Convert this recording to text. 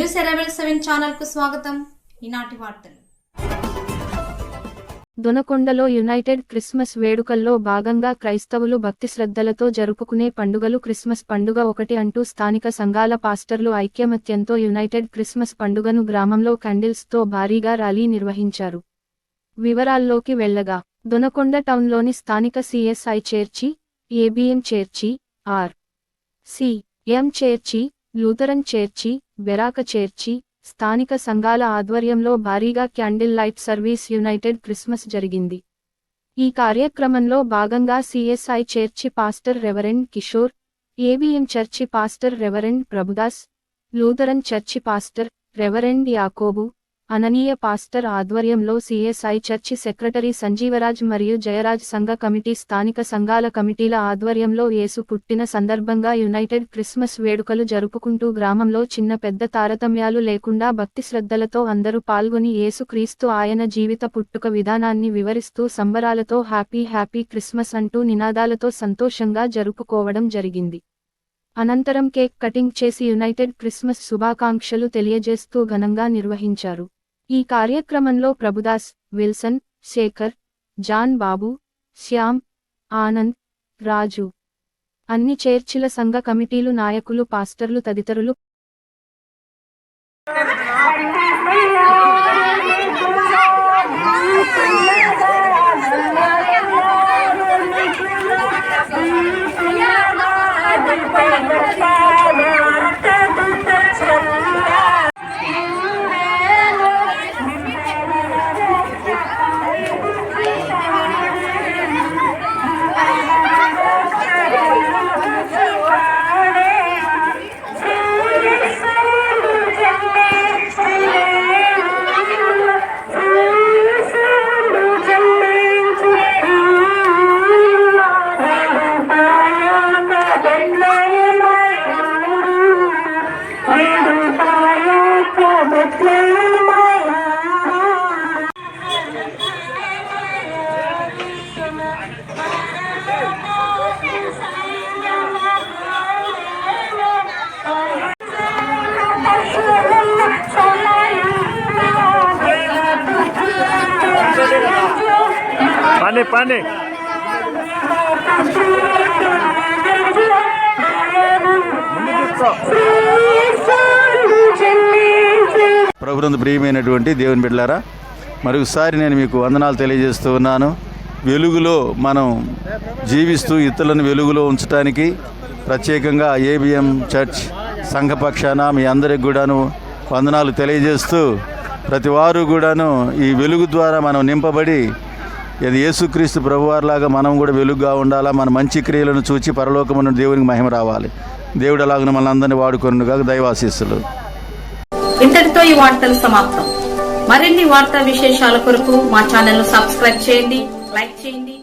Rebel seven ఛానల్కు స్వాగతం. ఈనాటి వార్తలు. దొనకొండలో యునైటెడ్ క్రిస్మస్ వేడుకల్లో భాగంగా క్రైస్తవులు భక్తి శ్రద్ధలతో జరుపుకునే పండుగలు క్రిస్మస్ పండుగ ఒకటి అంటూ స్థానిక సంఘాల పాస్టర్లు ఐక్యమత్యంతో యునైటెడ్ క్రిస్మస్ పండుగను గ్రామంలో క్యాండిల్స్తో భారీగా ర్యాలీ నిర్వహించారు. వివరాల్లోకి వెళ్ళగా దొనకొండ టౌన్లోని స్థానిక సిఎస్ఐ చేర్చి ఏబిఎం చేర్చి ఆర్ సి ఎం చేర్చి లూథరన్ చేర్చి బెరాక చేర్చి స్థానిక సంఘాల ఆధ్వర్యంలో భారీగా candle light service united Christmas జరిగింది. ఈ కార్యక్రమంలో భాగంగా CSI church pastor reverend Kishore ABM church pastor reverend Prabhudas Lutheran church pastor reverend Yakobu Ananiya pastor ఆధ్వర్యంలో సిఎస్ఐ చర్చి సెక్రటరీ సంజీవరాజ్ మరియు జయరాజ్ సంఘ కమిటీ స్థానిక సంఘాల కమిటీల ఆధ్వర్యంలో యేసు పుట్టిన సందర్భంగా యునైటెడ్ క్రిస్మస్ వేడుకలు జరుపుకుంటూ గ్రామంలో చిన్న పెద్ద తారతమ్యాలు లేకుండా భక్తి శ్రద్ధలతో అందరూ పాల్గొని యేసుక్రీస్తు ఆయన జీవిత పుట్టుక విధానాన్ని వివరిస్తూ సంబరాలతో హ్యాపీ హ్యాపీ క్రిస్మస్ అంటూ నినాదాలతో సంతోషంగా జరుపుకోవడం జరిగింది. అనంతరం కేక్ కటింగ్ చేసి యునైటెడ్ క్రిస్మస్ శుభాకాంక్షలు తెలియజేస్తూ ఘనంగా నిర్వహించారు. ఈ కార్యక్రమంలో ప్రభుదాస్ విల్సన్ శేఖర్ జాన్ బాబు శ్యామ్ ఆనంద్ రాజు. అన్ని చేర్చిల సంఘ కమిటీలు నాయకులు పాస్టర్లు తదితరులు. పని పని ప్రభుత్వ ప్రియమైనటువంటి దేవుని బిడ్డలారా మరొకసారి నేను మీకు వందనాలు తెలియజేస్తూ ఉన్నాను. వెలుగులో మనం జీవిస్తూ ఇతరులను వెలుగులో ఉంచడానికి ప్రత్యేకంగా ఏబిఎం చర్చ్ సంఘపక్షాన మీ అందరికి కూడాను వందనాలు తెలియజేస్తూ ప్రతి వారు కూడాను ఈ వెలుగు ద్వారా మనం నింపబడి ఇది యేసుక్రీస్తు ప్రభువారిలాగా మనం కూడా వెలుగుగా ఉండాలా? మన మంచి క్రియలను చూచి పరలోకమున దేవునికి మహిమ రావాలి. దేవుడు అలాగను మన అందరినీ వాడుకొనుగా దైవాశీస్సులు. ఇంతటితో ఈ వార్తలు సమాప్తం. మరిన్ని వార్తా విశేషాల కొరకు మా ఛానల్ సబ్స్క్రైబ్ చేయండి లైక్ చేయండి.